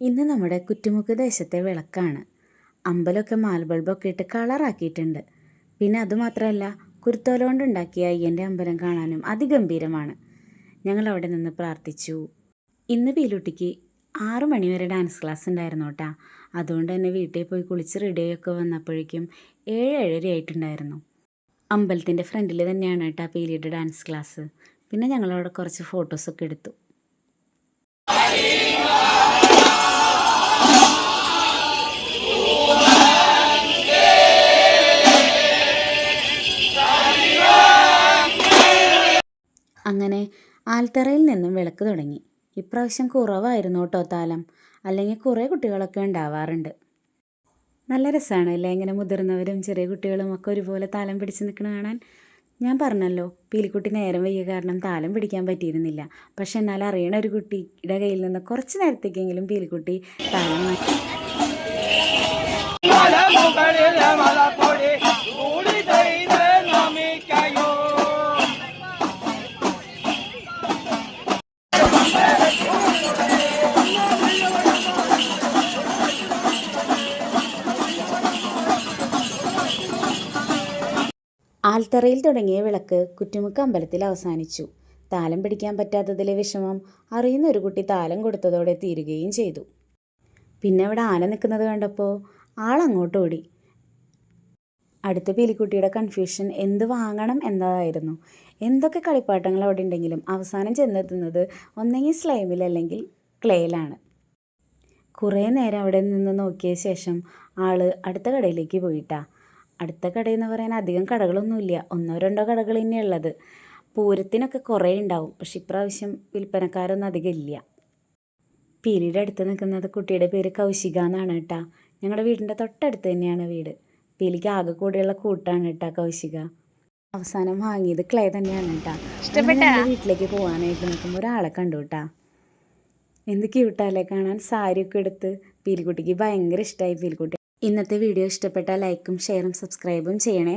ഇന്ന് നമ്മുടെ കുറ്റുമുക്ക് ദേശത്തെ വിളക്കാണ്. അമ്പലമൊക്കെ മാൽബൾബൊക്കെ ഇട്ട് കളറാക്കിയിട്ടുണ്ട്. പിന്നെ അതുമാത്രമല്ല കുരുത്തോല കൊണ്ടുണ്ടാക്കിയ അയ്യന്റെ അമ്പലം കാണാനും അതിഗംഭീരമാണ്. ഞങ്ങൾ അവിടെ നിന്ന് പ്രാർത്ഥിച്ചു. ഇന്ന് പീലുട്ടിക്ക് ആറു മണിവരെ ഡാൻസ് ക്ലാസ് ഉണ്ടായിരുന്നു കേട്ടാ. അതുകൊണ്ട് തന്നെ വീട്ടിൽ പോയി കുളിച്ച് റെഡിയൊക്കെ വന്നപ്പോഴേക്കും ഏഴ് ഏഴര ആയിട്ടുണ്ടായിരുന്നു. അമ്പലത്തിന്റെ ഫ്രണ്ടിൽ തന്നെയാണ് കേട്ടാ പീലിയുടെ ഡാൻസ് ക്ലാസ്. പിന്നെ ഞങ്ങളവിടെ കുറച്ച് ഫോട്ടോസൊക്കെ എടുത്തു. അങ്ങനെ ആൽത്തറയിൽ നിന്നും വിളക്ക് തുടങ്ങി. ഇപ്രാവശ്യം കുറവായിരുന്നു കേട്ടോ താലം. അല്ലെങ്കിൽ കുറേ കുട്ടികളൊക്കെ ഉണ്ടാവാറുണ്ട്. നല്ല രസമാണ് അല്ലേ ഇങ്ങനെ മുതിർന്നവരും ചെറിയ കുട്ടികളും ഒക്കെ ഒരുപോലെ താലം പിടിച്ച് നിൽക്കണ കാണാൻ? ഞാൻ പറഞ്ഞല്ലോ പീലിക്കുട്ടി നേരം വയ്യ കാരണം താലം പിടിക്കാൻ പറ്റിയിരുന്നില്ല. പക്ഷെ എന്നാൽ അറിയണ ഒരു കുട്ടിയുടെ കയ്യിൽ നിന്ന് കുറച്ച് നേരത്തേക്കെങ്കിലും പീലിക്കുട്ടി താലം ആൽത്തറയിൽ തുടങ്ങിയ വിളക്ക് കുറ്റുമുക്ക് അമ്പലത്തിൽ അവസാനിച്ചു. താലം പിടിക്കാൻ പറ്റാത്തതിലെ വിഷമം അറിയുന്ന ഒരു കുട്ടി താലം കൊടുത്തതോടെ തീരുകയും ചെയ്തു. പിന്നെ അവിടെ ആന നിൽക്കുന്നത് കണ്ടപ്പോൾ ആളങ്ങോട്ട് ഓടി. അടുത്ത പീലിക്കുട്ടിയുടെ കൺഫ്യൂഷൻ എന്ത് വാങ്ങണം എന്നതായിരുന്നു. എന്തൊക്കെ കളിപ്പാട്ടങ്ങൾ അവിടെ ഉണ്ടെങ്കിലും അവസാനം ചെന്നെത്തുന്നത് ഒന്നെങ്കിൽ സ്ലൈമിൽ അല്ലെങ്കിൽ ക്ലേയിലാണ് കുറേ നേരം അവിടെ നിന്ന് നോക്കിയ ശേഷം ആൾ അടുത്ത കടയിലേക്ക് പോയിട്ടാ. അടുത്ത കടയെന്ന് പറയാൻ അധികം കടകളൊന്നുമില്ല. ഒന്നോ രണ്ടോ കടകൾ തന്നെ ഉള്ളത്. പൂരത്തിനൊക്കെ കുറേ ഉണ്ടാവും. പക്ഷെ ഇപ്രാവശ്യം വിൽപ്പനക്കാരൊന്നും അധികം ഇല്ല. പീലിയുടെ അടുത്ത് നിൽക്കുന്നത് കുട്ടിയുടെ പേര് കൗശിക എന്നാണ് കേട്ടാ. ഞങ്ങളുടെ വീടിന്റെ തൊട്ടടുത്ത് തന്നെയാണ് വീട്. പീലിക്ക് ആകെ കൂടെയുള്ള കൂട്ടാണ് കേട്ടാ കൗശിക. അവസാനം വാങ്ങിയത് ക്ലേ തന്നെയാണ് കേട്ടാ. വീട്ടിലേക്ക് പോകാനായിട്ട് നിൽക്കുമ്പോൾ ഒരാളെ കണ്ടു കേട്ടാ. എന്ത് ക്യൂട്ടാലേ കാണാൻ സാരിയൊക്കെ എടുത്ത് പീലിക്കുട്ടിക്ക് ഭയങ്കര ഇഷ്ടമായി പീലിക്കുട്ടി. ഇന്നത്തെ വീഡിയോ ഇഷ്ടപ്പെട്ടാൽ ലൈക്കും ഷെയറും സബ്സ്ക്രൈബും ചെയ്യണേ.